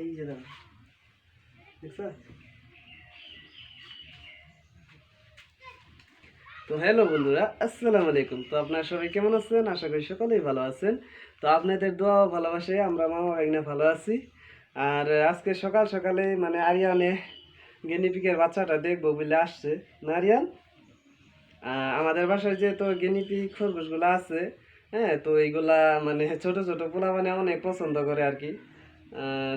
এই যে তো হ্যালো বন্ধুরা, আসসালামু আলাইকুম। তো আপনারা সবাই কেমন আছেন? আশা করি সকলেই ভালো আছেন। তো আপনাদের দোয়া ভালোবাসে আমরা মামা ভাগনা ভালো আছি। আর আজকে সকাল সকালে মানে আরিয়ানে গেনিপিকের বাচ্চাটা দেখব বলে আসছে। না আরিয়ান? আমাদের বাসায় যে তো গেনিপিক খরগোশগুলো আছে হ্যাঁ তো এইগুলা মানে ছোট ছোট পোলা মানে অনেক পছন্দ করে আর কি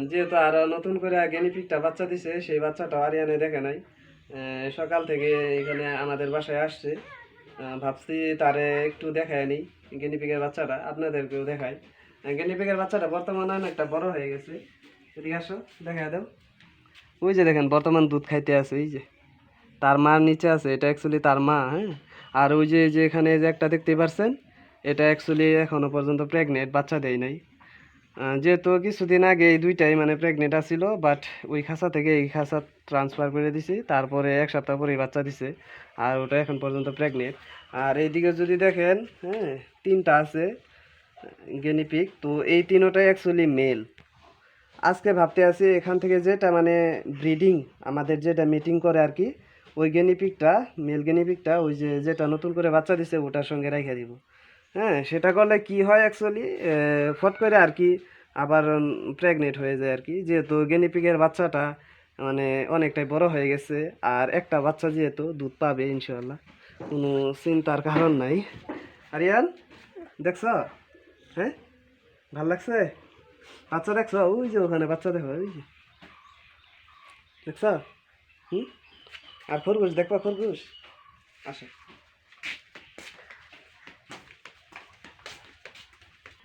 যেহেতু আরও নতুন করে গেনিপিকটা বাচ্চা দিছে, সেই বাচ্চাটা আরিয়ানে দেখে নাই। সকাল থেকে এখানে আমাদের বাসায় আসছে। ভাবছি তারে একটু দেখায় নি গেনিপিকের বাচ্চাটা। আপনাদেরকেও দেখাই। গেনিপিকের বাচ্চাটা বর্তমানে অনেকটা বড় হয়ে গেছে। এদিকে আসো দেখা দাও। ওই যে দেখেন, বর্তমান দুধ খাইতে আছে, এই যে। তার মার নিচে আছে, এটা অ্যাকচুয়ালি তার মা হ্যাঁ? আর ওই যে যে এখানে যে একটা দেখতে পারছেন, এটা অ্যাকচুয়ালি এখনও পর্যন্ত প্রেগনেন্ট বাচ্চা দেয় নাই। যেহেতু কিছুদিন আগে এই দুইটাই মানে প্রেগনেন্ট আছিল বাট ওই খাঁচা থেকে এই খাঁচা ট্রান্সফার করে দিছি, তারপরে এক সপ্তাহ পরে বাচ্চা দিছে, আর ওটা এখন পর্যন্ত প্রেগনেন্ট আর এইদিকে যদি দেখেন হ্যাঁ তিনটা আছে গেনিপিক তো এই তিনোটাই অ্যাকচুয়ালি মেল আজকে ভাবতে আছি এখান থেকে যেটা মানে ব্রিডিং আমাদের যেটা মিটিং করে আর কি ওই গেনিপিকটা মেল গেনিপিকটা ওই যে যেটা নতুন করে বাচ্চা দিছে, ওটার সঙ্গে রেখে দিব। হ্যাঁ সেটা করলে কি হয় অ্যাকচুয়ালি ফট করে আর কি আবার প্রেগনেন্ট হয়ে যায় আর কি। যেহেতু গেনিপিকের বাচ্চাটা মানে অনেকটাই বড় হয়ে গেছে, আর একটা বাচ্চা যেহেতু দুধ পাবে ইনশাল্লাহ কোনো চিন্তার কারণ নাই। আরিয়ান, দেখছ? হ্যাঁ ভালো লাগছে? বাচ্চা দেখছ? ওই যে ওখানে বাচ্চা দেখো, ওই যে। দেখছ? হুম? আর খরগোশ দেখবা খরগোশ? আসো।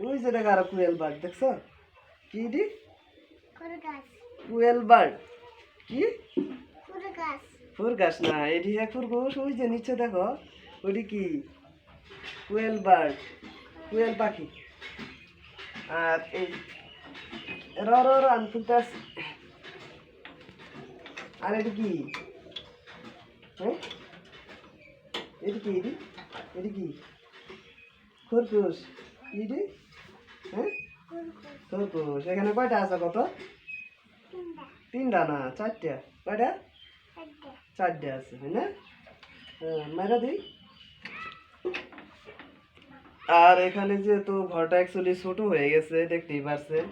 ওই যে দেখো আর কুয়েল বার্ড দেখছ? কি দি কুয়েল বার্ড কি? গাছ না এটি এক খরগোশ ওই যে নিচে দেখো ওইটি কি? কুয়েল বার্ড কুয়েল পাখি। আর এই র র আসছি আর এটি কি? হ্যাঁ এটি কি এটি? এটি কি? খরগোশ। ইডি হ্যাঁ খরগোশ। এখানে কয়টা আছে কত? তিনটা। না চারটা। কয়টা? চারটে। আছে তাই না? মেরা দিই আর এখানে যেহেতু ঘরটা অ্যাকচুয়ালি ছোট হয়ে গেছে দেখতেই পারছেন।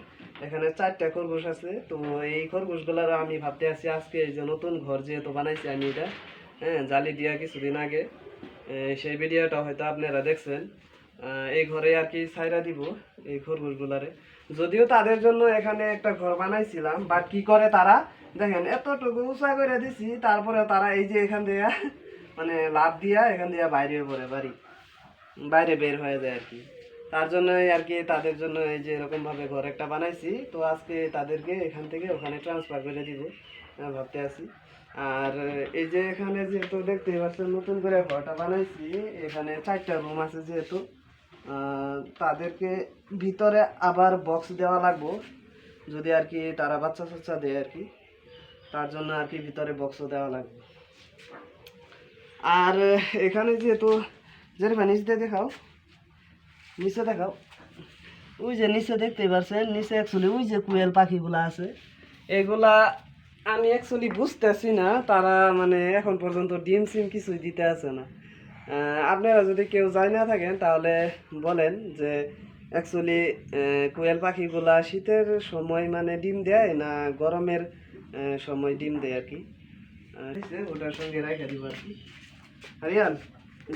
এখানে চারটা খরগোশ আছে। তো এই খরগোশগুলোর আমি ভাবতে আছি আজকে এই যে নতুন ঘর যেহেতু বানাইছি আমি এটা হ্যাঁ জালি দিয়া কিছুদিন আগে সেই ভিডিওটা হয়তো আপনারা দেখছেন। এই ঘরে আর কি ছাইরা দিব, এই খরগোশগুলারে যদিও তাদের জন্য এখানে একটা ঘর বানাইছিলাম বাট কি করে তারা? দেখেন, এতটুকু উঁচা করে দিছি তারপরে তারা এই যে এখান দিয়া মানে লাভ দিয়া এখান দিয়া বাইরে পড়ে, বাড়ি, বাইরে বের হয়ে যায় আর কি। তার জন্যই আর কি, তাদের জন্য এই যে এরকম ভাবে ঘর একটা বানাইছি। তো আজকে তাদেরকে এখান থেকে ওখানে ট্রান্সফার করে দিব ভাবতে আছি। আর এই যে এখানে যেহেতু দেখতেই পাচ্ছেন, নতুন করে ঘরটা বানাইছি, এখানে চারটা রুম আছে যেহেতু তাদেরকে ভিতরে আবার বক্স দেওয়া লাগবো, যদি আর কি তারা বাচ্চা চাচ্চা দেয় আর কি, তার জন্য আর কি ভিতরে বক্সও দেওয়া লাগবে। আর এখানে যেহেতু জেরিফা নিচে দেখাও নিচে দেখাও, ওই যে নিচে দেখতে পারছেন নিচে অ্যাকচুয়ালি ওই যে কুয়েল পাখিগুলো আছে, এগুলা আমি অ্যাকচুয়ালি বুঝতেছি না, তারা মানে এখন পর্যন্ত ডিম সিম কিছুই দিতে আছে না। আপনারা যদি কেউ যায় না থাকেন, তাহলে বলেন যে অ্যাকচুয়ালি কোয়েল পাখিগুলা শীতের সময় মানে ডিম দেয় না গরমের সময় ডিম দেয় আর কি? ওটার সঙ্গে রেখে দিব আর কি। আরিয়ান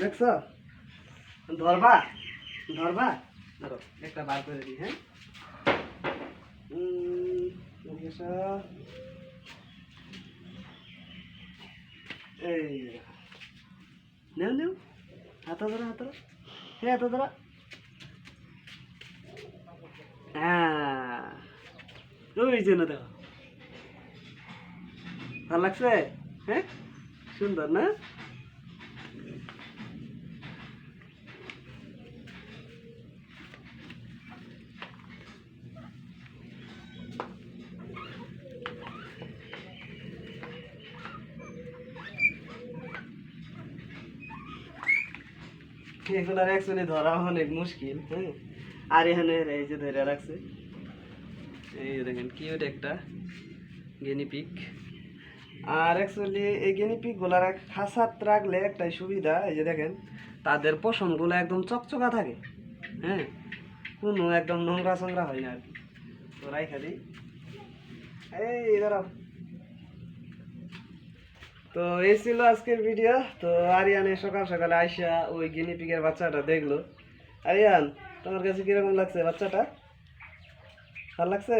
দেখছ? ধরবা? ধরবা? ধরো, একটা বার করে দিই হ্যাঁ? এই, নেও নেও। হাত ধরা, হাত হ্যাঁ হাত ধরা। হ্যাঁ। ওই জন্য দেখো। ভালো লাগছে? হ্যাঁ? সুন্দর, না? এগুলার অ্যাকচুয়ালি ধরা অনেক মুশকিল হ্যাঁ? আর এখানে এই যে ধরে রাখছে, এই দেখেন কিউট একটা গেনিপিক আর অ্যাকচুয়ালি এই গেনিপিকগুলার খাসাত রাখলে একটাই সুবিধা, এই যে দেখেন, তাদের পশমগুলো একদম চকচকা থাকে হ্যাঁ? কোনো একদম নোংরা চোংরা হয় না আর কি। তো রাইখা এই দাঁড়াও। তো এই ছিল আজকের ভিডিও তো আরিয়ানে সকাল সকালে আইসা ওই গিনি গিনিপিগের বাচ্চাটা দেখল। আরিয়ান, তোমার কাছে কীরকম লাগছে বাচ্চাটা? ভালো লাগছে?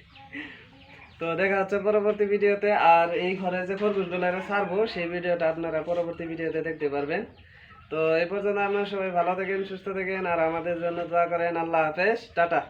তো দেখা হচ্ছে পরবর্তী ভিডিওতে আর এই ঘরে যে খরগোশগুলো ছাড়বো, সেই ভিডিওটা আপনারা পরবর্তী ভিডিওতে দেখতে পারবেন। তো এই পর্যন্ত আপনারা সবাই ভালো থাকেন, সুস্থ থাকেন, আর আমাদের জন্য দোয়া করেন। আল্লাহ হাফেজ। টাটা।